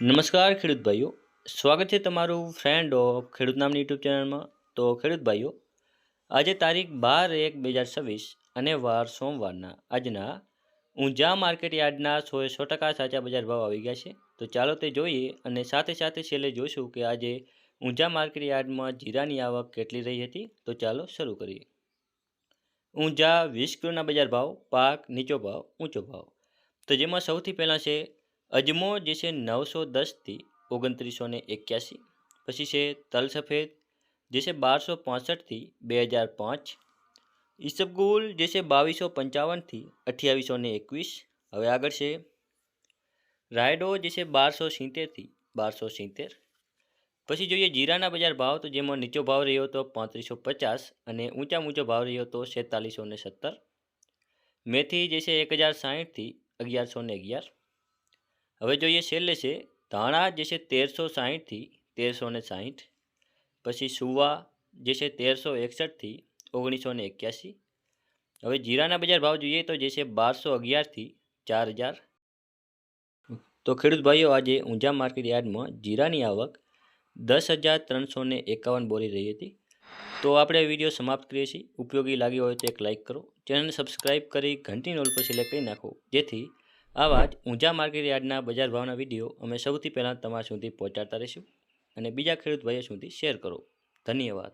નમસ્કાર ખેડૂત ભાઈઓ. સ્વાગત છે તમારું ફ્રેન્ડ ઓફ ખેડૂત નામની યુટ્યુબ ચેનલમાં તો ખેડૂત ભાઈઓ, આજે તારીખ બાર એક બે હજાર છવ્વીસ અને વાર સોમવારના આજના ઊંઝા માર્કેટ યાર્ડના સો સો ટકા સાચા બજાર ભાવ આવી ગયા છે. તો ચાલો તે જોઈએ અને સાથે સાથે છેલ્લે જોઈશું કે આજે ઊંઝા માર્કેટ યાર્ડમાં જીરાની આવક કેટલી રહી હતી. તો ચાલો શરૂ કરીએ. ઊંઝા વીસ કિલોના બજાર ભાવ, પાક નીચો ભાવ, ઊંચો ભાવ. તો જેમાં સૌથી પહેલાં છે અજમો જે છે નવસો દસથી ઓગણત્રીસો ને એક્યાસી, પછી છે તલ સફેદ જે છે બારસો પાસઠથી બે હજાર પાંચ, ઈસબગુલ જે છે બાવીસો પંચાવનથી અઠ્યાવીસો ને એકવીસ, હવે આગળ છે રાયડો જે છે બારસો સિત્તેરથી બારસો સિત્તેર, પછી જોઈએ જીરાના બજાર ભાવ તો જેમાં નીચો ભાવ રહ્યો હતો પાંત્રીસો પચાસ અને ઊંચા ઊંચો ભાવ રહ્યો હતો છેતાલીસો ને સત્તર, મેથી જે છે એક હજાર સાહીઠથી અગિયારસો ને અગિયાર હવે જોઈએ છેલ્લે છે, ધાણા જે છે તેરસો સાહીઠથી તેરસો ને સાહીઠ, પછી સુવા જે છે તેરસો એકસઠથી ઓગણીસો ને એક્યાસી. હવે જીરાના બજાર ભાવ જોઈએ તો જે છે બારસો અગિયારથી ચાર હજાર. તો ખેડૂત ભાઈઓ, આજે ઊંઝા માર્કેટ યાર્ડમાં જીરાની આવક દસ હજાર ત્રણસો ને એકાવન બોરી રહી હતી. તો આપણે વીડિયો સમાપ્ત કરીએ છીએ. ઉપયોગી લાગ્યો હોય તો એક લાઇક કરો. ચેનલને સબસ્ક્રાઇબ કરી ઘંટી નોલ પર સિલેક્ટ કરી નાખો. જેથી આવા જ ઊંઝા માર્કેટ યાર્ડના બજાર ભાવના વીડિયો અમે સૌથી પહેલાં તમારા સુધી પહોંચાડતા રહીશું અને બીજા ખેડૂત ભાઈઓ સુધી શેર કરો. ધન્યવાદ.